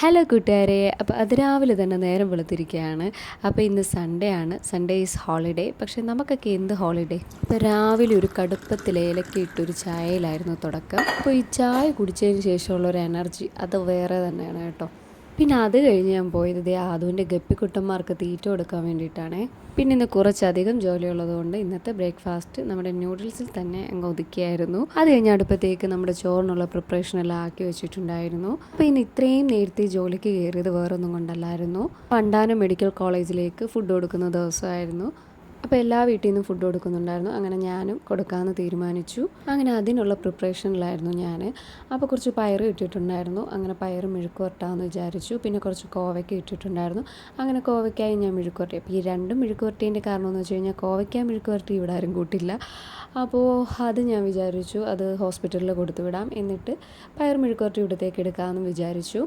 Hello കൂട്ടുകാരെ. അപ്പോൾ അതിരാവിലെ തന്നെ നേരം വെളുത്തിരിക്കുകയാണ്. അപ്പോൾ ഇന്ന് സൺഡേ ആണ്. സൺഡേ ഈസ് ഹോളിഡേ പക്ഷേ നമുക്കൊക്കെ എന്ത് ഹോളിഡേ ഇപ്പോൾ രാവിലെ ഒരു കടുപ്പത്തിൽ ഏലക്ക ഇട്ടൊരു ചായയിലായിരുന്നു തുടക്കം. അപ്പോൾ ഈ ചായ കുടിച്ചതിന് ശേഷമുള്ള ഒരു എനർജി അത് വേറെ തന്നെയാണ് കേട്ടോ. പിന്നെ അത് കഴിഞ്ഞ് ഞാൻ പോയത് ദേ ആദുവിന്റെ ഗപ്പിക്കുട്ടന്മാർക്ക് തീറ്റ കൊടുക്കാൻ വേണ്ടിയിട്ടാണ്. പിന്നെ ഇന്ന് കുറച്ചധികം ജോലിയുള്ളതുകൊണ്ട് ഇന്നത്തെ ബ്രേക്ക്ഫാസ്റ്റ് നമ്മുടെ ന്യൂഡിൽസിൽ തന്നെ അങ്ങ് ഒതുക്കിയായിരുന്നു. അത് കഴിഞ്ഞ് അടുപ്പത്തേക്ക് നമ്മുടെ ചോറിനുള്ള പ്രിപ്പറേഷൻ എല്ലാം ആക്കി വെച്ചിട്ടുണ്ടായിരുന്നു. അപ്പോൾ ഇന്ന് ഇത്രയും നേരത്തെ ജോലിക്ക് കയറിയത് വേറൊന്നും കൊണ്ടല്ലായിരുന്നു. പണ്ടാനം മെഡിക്കൽ കോളേജിലേക്ക് ഫുഡ് കൊടുക്കുന്ന ദിവസമായിരുന്നു. അപ്പോൾ എല്ലാ വീട്ടിൽ നിന്നും ഫുഡ് കൊടുക്കുന്നുണ്ടായിരുന്നു. അങ്ങനെ ഞാനും കൊടുക്കാമെന്ന് തീരുമാനിച്ചു. അങ്ങനെ അതിനുള്ള പ്രിപ്പറേഷനിലായിരുന്നു ഞാൻ അപ്പോൾ കുറച്ച് പയർ ഇട്ടിട്ടുണ്ടായിരുന്നു. അങ്ങനെ പയർ മെഴുക്ക് വരട്ടാമെന്ന് വിചാരിച്ചു. പിന്നെ കുറച്ച് കോവയ്ക്ക ഇട്ടിട്ടുണ്ടായിരുന്നു. അങ്ങനെ കോവയ്ക്കായി ഞാൻ മെഴുക്കുവരട്ടി അപ്പോൾ ഈ രണ്ടും മെഴുക്കുവരട്ടീന്റെ കാരണമെന്ന് വെച്ച് കഴിഞ്ഞാൽ കോവയ്ക്ക മെഴുക്കുവരട്ടി ഇവിടെ ആരും കൂട്ടില്ല. അപ്പോൾ അത് ഞാൻ വിചാരിച്ചു അത് ഹോസ്പിറ്റലിൽ കൊടുത്തു വിടാം. എന്നിട്ട് പയർ മെഴുക്കുവരട്ടി ഇവിടത്തേക്ക് എടുക്കാമെന്ന് വിചാരിച്ചു.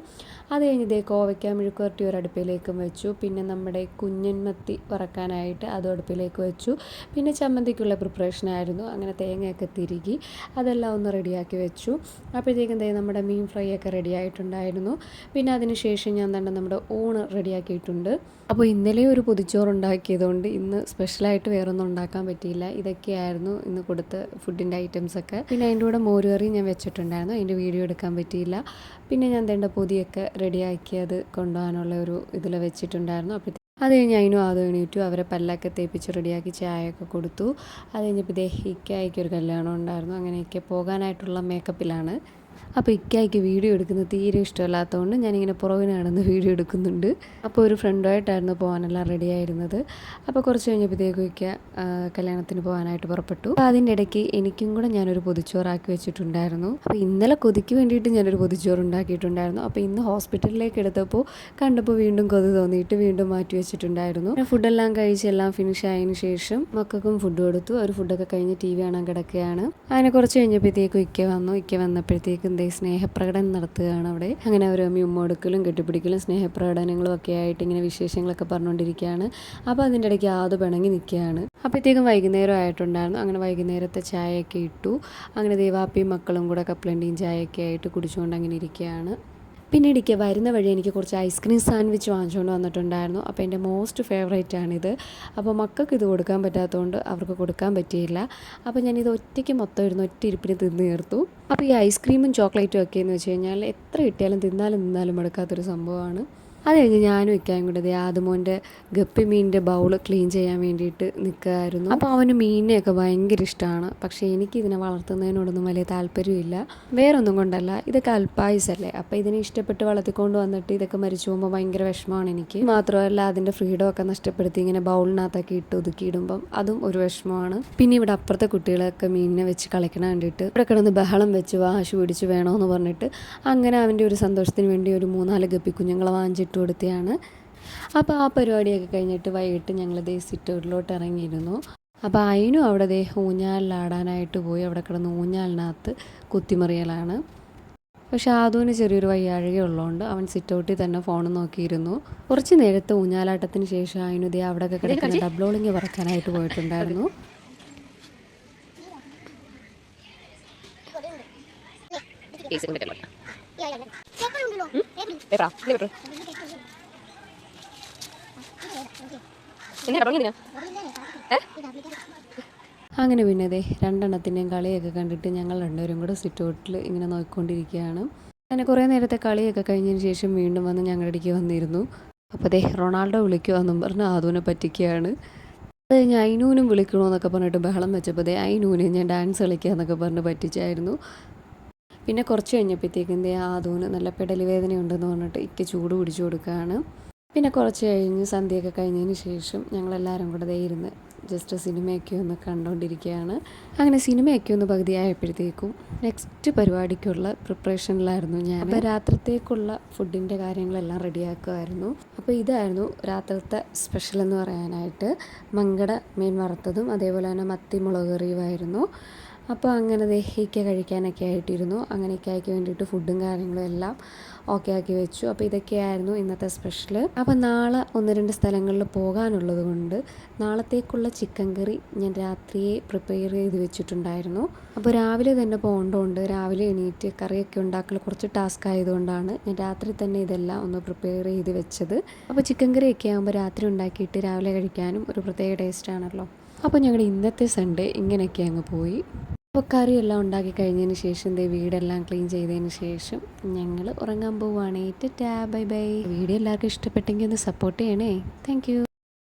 അത് കഴിഞ്ഞ് ഇതേ കോവയ്ക്ക ഒരടുപ്പിലേക്കും ഒരു അടുപ്പിലേക്കും വെച്ചു. പിന്നെ നമ്മുടെ കുഞ്ഞന്മത്തി വറക്കാനായിട്ട് അതും അടുപ്പിലേക്ക് വെച്ചു. പിന്നെ ചമ്മന്തിക്കുള്ള പ്രിപ്പറേഷൻ ആയിരുന്നു. അങ്ങനെ തേങ്ങയൊക്കെ തിരുകി അതെല്ലാം ഒന്ന് റെഡിയാക്കി വെച്ചു. അപ്പോഴത്തേക്കും തേ നമ്മുടെ മീൻ ഫ്രൈ ഒക്കെ റെഡി ആയിട്ടുണ്ടായിരുന്നു. പിന്നെ അതിന് ശേഷം ഞാൻ തന്നെ നമ്മുടെ ഊണ് റെഡിയാക്കിയിട്ടുണ്ട് അപ്പോൾ ഇന്നലെ ഒരു പൊതിച്ചോറ് ഉണ്ടാക്കിയതുകൊണ്ട് ഇന്ന് സ്പെഷ്യലായിട്ട് വേറൊന്നും ഉണ്ടാക്കാൻ പറ്റിയില്ല. ഇതൊക്കെയായിരുന്നു ഇന്ന് കൊടുത്ത ഫുഡിന്റെ ഐറ്റംസൊക്കെ പിന്നെ അതിന്റെ കൂടെ മോരുകറി ഞാൻ വെച്ചിട്ടുണ്ടായിരുന്നു. അതിന്റെ വീഡിയോ എടുക്കാൻ പറ്റിയില്ല. പിന്നെ ഞാൻ തേണ്ട പൊതിയൊക്കെ റെഡിയാക്കിയത് കൊണ്ടുപോകാനുള്ള ഒരു ഇതിൽ വെച്ചിട്ടുണ്ടായിരുന്നു. അപ്പോൾ അത് കഴിഞ്ഞ് അതിനും അത് എണീറ്റു. അവരെ പല്ലൊക്കെ തേപ്പിച്ച് റെഡിയാക്കി ചായയൊക്കെ കൊടുത്തു. അത് കഴിഞ്ഞപ്പോൾ ദേഹിക്കായിക്കൊരു കല്യാണം ഉണ്ടായിരുന്നു. അങ്ങനെയൊക്കെ പോകാനായിട്ടുള്ള മേക്കപ്പിലാണ് അപ്പോൾ ഇക്കായ്ക്ക് വീഡിയോ എടുക്കുന്നത് തീരെ ഇഷ്ടമല്ലാത്തതുകൊണ്ട് ഞാനിങ്ങനെ പുറകിന് നടന്ന് വീഡിയോ എടുക്കുന്നുണ്ട്. അപ്പോൾ ഒരു ഫ്രണ്ടുമായിട്ടായിരുന്നു പോകാനെല്ലാം റെഡി ആയിരുന്നത്. അപ്പോൾ കുറച്ച് കഴിഞ്ഞപ്പോഴത്തേക്കും ഇക്ക കല്യാണത്തിന് പോകാനായിട്ട് പുറപ്പെട്ടു. അപ്പോൾ അതിന്റെ ഇടയ്ക്ക് എനിക്കും കൂടെ ഞാനൊരു പൊതിച്ചോറാക്കി വെച്ചിട്ടുണ്ടായിരുന്നു. അപ്പോൾ ഇന്നലെ കൊതിക്ക് വേണ്ടിയിട്ട് ഞാനൊരു പൊതിച്ചോറ് ഉണ്ടാക്കിയിട്ടുണ്ടായിരുന്നു. അപ്പോൾ ഇന്ന് ഹോസ്പിറ്റലിലേക്ക് എടുത്തപ്പോൾ കണ്ടപ്പോൾ വീണ്ടും കൊതി തോന്നിയിട്ട് വീണ്ടും മാറ്റി വെച്ചിട്ടുണ്ടായിരുന്നു. ഫുഡെല്ലാം കഴിച്ച് എല്ലാം ഫിനിഷ് ആയതിന് ശേഷം മക്കൾക്കും ഫുഡ് കൊടുത്തു. അവർ ഫുഡൊക്കെ കഴിഞ്ഞ് ടി വി കാണാൻ കിടക്കുകയാണ്. അതിനെ കുറച്ച് കഴിഞ്ഞപ്പോഴത്തേക്കും ഇക്ക വന്നു. ഇക്ക വന്നപ്പോഴത്തേക്കും ദേ സ്നേഹപ്രകടനം നടത്തുകയാണ് അവിടെ. അങ്ങനെ അവർ കൊടുക്കലും കെട്ടിപ്പിടിക്കലും സ്നേഹപ്രകടനങ്ങളും ഒക്കെ ആയിട്ട് ഇങ്ങനെ വിശേഷങ്ങളൊക്കെ പറഞ്ഞുകൊണ്ടിരിക്കുകയാണ്. അപ്പോൾ അതിന്റെ ഇടയ്ക്ക് ആത് പിണങ്ങി നിൽക്കുകയാണ്. അപ്പോഴത്തേക്കും വൈകുന്നേരം ആയിട്ടുണ്ടായിരുന്നു. അങ്ങനെ വൈകുന്നേരത്തെ ചായയൊക്കെ ഇട്ടു. അങ്ങനെ ദേവാപ്പിയും മക്കളും കൂടെ കപ്പലണ്ടിയും ചായയൊക്കെ ആയിട്ട് കുടിച്ചുകൊണ്ട് അങ്ങനെ ഇരിക്കുകയാണ്. പിന്നീട് എനിക്ക് വരുന്ന വഴി എനിക്ക് കുറച്ച് ഐസ്ക്രീം സാൻഡ്വിച്ച് വാങ്ങിച്ചുകൊണ്ട് വന്നിട്ടുണ്ടായിരുന്നു. അപ്പോൾ എന്റെ മോസ്റ്റ് ഫേവറേറ്റ് ആണിത്. അപ്പോൾ മക്കൾക്ക് ഇത് കൊടുക്കാൻ പറ്റാത്തതുകൊണ്ട് അവർക്ക് കൊടുക്കാൻ പറ്റിയില്ല. അപ്പോൾ ഞാനിത് ഒറ്റയ്ക്ക് മൊത്തം ഇരുന്ന് ഒറ്റ ഇരിപ്പിന് തിന്ന് തീർത്തു. അപ്പോൾ ഈ ഐസ്ക്രീമും ചോക്ലേറ്റും ഒക്കെ എന്ന് വെച്ച് കഴിഞ്ഞാൽ എത്ര കിട്ടിയാലും തിന്നാലും തിന്നാലും എടുക്കാത്തൊരു സംഭവമാണ്. അത് കഴിഞ്ഞ് ഞാനും ഇക്കായും കൂടെ ആദമോന്റെ ഗപ്പി മീനിന്റെ ബൗൾ ക്ലീൻ ചെയ്യാൻ വേണ്ടിയിട്ട് നിൽക്കുമായിരുന്നു അപ്പോൾ അവന് മീനിനെയൊക്കെ ഭയങ്കര ഇഷ്ടമാണ് പക്ഷേ എനിക്ക് ഇതിനെ വളർത്തുന്നതിനോടൊന്നും വലിയ താല്പര്യമില്ല. വേറൊന്നും കൊണ്ടല്ല. ഇതൊക്കെ അൽപ്പായുസല്ലേ അപ്പോൾ ഇതിനെ ഇഷ്ടപ്പെട്ട് വളർത്തിക്കൊണ്ട് വന്നിട്ട് ഇതൊക്കെ മരിച്ചു പോകുമ്പോൾ ഭയങ്കര വിഷമമാണ് എനിക്ക്. മാത്രമല്ല അതിന്റെ ഫ്രീഡം ഒക്കെ നഷ്ടപ്പെടുത്തി ഇങ്ങനെ ബൗളിനകത്തൊക്കെ ഇട്ട് ഒതുക്കിയിടുമ്പം അതും ഒരു വിഷമമാണ്. പിന്നെ ഇവിടെ അപ്പുറത്തെ കുട്ടികളൊക്കെ മീനിനെ വെച്ച് കളിക്കണ കണ്ടിട്ട് ഇവിടെ കിടന്ന് ബഹളം വെച്ച് വാശി പിടിച്ച് വേണമെന്ന് പറഞ്ഞിട്ട് അങ്ങനെ അവന്റെ ഒരു സന്തോഷത്തിന് വേണ്ടി ഒരു മൂന്നാൽ ഗപ്പി കുഞ്ഞുങ്ങളെ വാങ്ങിച്ചിട്ട് കൊടുത്തതാണ് അപ്പോൾ ആ പരിപാടിയൊക്കെ കഴിഞ്ഞിട്ട് വൈകിട്ട് ഞങ്ങൾ ദേ സിറ്റൗട്ടിലോട്ട് ഇറങ്ങിയിരുന്നു. അപ്പോൾ അതിനും അവിടെ ദേ ഊഞ്ഞാലിലാടാനായിട്ട് പോയി. അവിടെ കിടന്ന് ഊഞ്ഞാലിനകത്ത് കുത്തിമറിയലാണ്. പക്ഷെ ആദുവിന് ചെറിയൊരു വയ്യാഴിക ഉള്ളതുകൊണ്ട് അവൻ സിറ്റൗട്ടിൽ തന്നെ ഫോൺ നോക്കിയിരുന്നു. കുറച്ച് നേരത്തെ ഊഞ്ഞാലാട്ടത്തിന് ശേഷം അതിനുദേ അവിടെയൊക്കെ കിടക്കുന്ന ഡബ്ലോളിങ് പറക്കാനായിട്ട് പോയിട്ടുണ്ടായിരുന്നു. അങ്ങനെ പിന്നെ അതെ രണ്ടെണ്ണത്തിന്റെയും കളിയൊക്കെ കണ്ടിട്ട് ഞങ്ങൾ രണ്ടുപേരും കൂടെ സിറ്റ് ഔട്ടിൽ ഇങ്ങനെ നോക്കിക്കൊണ്ടിരിക്കുകയാണ് അങ്ങനെ കുറേ നേരത്തെ കളിയൊക്കെ കഴിഞ്ഞതിന് ശേഷം വീണ്ടും വന്ന് ഞങ്ങളുടെ ഇടയ്ക്ക് വന്നിരുന്നു. അപ്പോൾ അതെ റൊണാൾഡോ വിളിക്കുമെന്നും പറഞ്ഞ് ആദൂനെ പറ്റിക്കുകയാണ്. അത് കഴിഞ്ഞ് അയിനൂനും വിളിക്കണമെന്നൊക്കെ പറഞ്ഞിട്ട് ബഹളം വെച്ചപ്പോൾ ദേ അയിനൂനെ ഞാൻ ഡാൻസ് കളിക്കുക എന്നൊക്കെ പറഞ്ഞ് പറ്റിച്ചായിരുന്നു. പിന്നെ കുറച്ച് കഴിഞ്ഞപ്പോഴത്തേക്കും എന്തേ ആദൂന് നല്ല പെടലി വേദന ഉണ്ടെന്ന് പറഞ്ഞിട്ട് ഇക്ക് ചൂട് പിടിച്ചു കൊടുക്കുകയാണ്. പിന്നെ കുറച്ച് കഴിഞ്ഞ് സന്ധ്യയൊക്കെ കഴിഞ്ഞതിന് ശേഷം ഞങ്ങളെല്ലാവരും കൂടെ ദേ ഇരുന്ന് ജസ്റ്റ് സിനിമയൊക്കെ ഒന്ന് കണ്ടുകൊണ്ടിരിക്കുകയാണ് അങ്ങനെ സിനിമയൊക്കെ ഒന്ന് പകുതിയായപ്പോഴത്തേക്കും നെക്സ്റ്റ് പരിപാടിക്കുള്ള പ്രിപ്പറേഷനിലായിരുന്നു ഞാൻ. അപ്പോൾ രാത്രിത്തേക്കുള്ള ഫുഡിന്റെ കാര്യങ്ങളെല്ലാം റെഡിയാക്കുമായിരുന്നു. അപ്പോൾ ഇതായിരുന്നു രാത്രിത്തെ സ്പെഷ്യൽ എന്ന് പറയാനായിട്ട് മങ്കട മീൻ വറുത്തതും അതേപോലെ തന്നെ മത്തി മുളക് കറിയുമായിരുന്നു. അപ്പോൾ അങ്ങനെ ദേഹിക്ക കഴിക്കാനൊക്കെ ആയിട്ടിരുന്നു. അങ്ങനെ ഇക്കായ്ക്ക് വേണ്ടിയിട്ട് ഫുഡും കാര്യങ്ങളും എല്ലാം ഓക്കെ ആക്കി വെച്ചു. അപ്പോൾ ഇതൊക്കെയായിരുന്നു ഇന്നത്തെ സ്പെഷ്യൽ അപ്പോൾ നാളെ ഒന്ന് രണ്ട് സ്ഥലങ്ങളിൽ പോകാനുള്ളത് കൊണ്ട് നാളത്തേക്കുള്ള ചിക്കൻ കറി ഞാൻ രാത്രിയെ പ്രിപ്പയർ ചെയ്ത് വെച്ചിട്ടുണ്ടായിരുന്നു. അപ്പോൾ രാവിലെ തന്നെ പോകേണ്ടതുകൊണ്ട് രാവിലെ എണീറ്റ് കറിയൊക്കെ ഉണ്ടാക്കൽ കുറച്ച് ടാസ്ക് ആയതുകൊണ്ടാണ് ഞാൻ രാത്രി തന്നെ ഇതെല്ലാം ഒന്ന് പ്രിപ്പയർ ചെയ്ത് വെച്ചത്. അപ്പോൾ ചിക്കൻ കറിയൊക്കെ ആകുമ്പോൾ രാത്രി ഉണ്ടാക്കിയിട്ട് രാവിലെ കഴിക്കാനും ഒരു പ്രത്യേക ടേസ്റ്റ് ആണല്ലോ. അപ്പോൾ ഞങ്ങളുടെ ഇന്നത്തെ സൺഡേ ഇങ്ങനെയൊക്കെ അങ്ങ് പോയി. അപ്പോൾ കറിയെല്ലാം ഉണ്ടാക്കി കഴിഞ്ഞതിന് ശേഷം ദേ വീടെല്ലാം ക്ലീൻ ചെയ്തതിന് ശേഷം ഞങ്ങൾ ഉറങ്ങാൻ പോവുകയാണ് ടാ ബൈ ബൈ വീഡിയോ എല്ലാവർക്കും ഇഷ്ടപ്പെട്ടെങ്കിൽ ഒന്ന് സപ്പോർട്ട് ചെയ്യണേ. താങ്ക്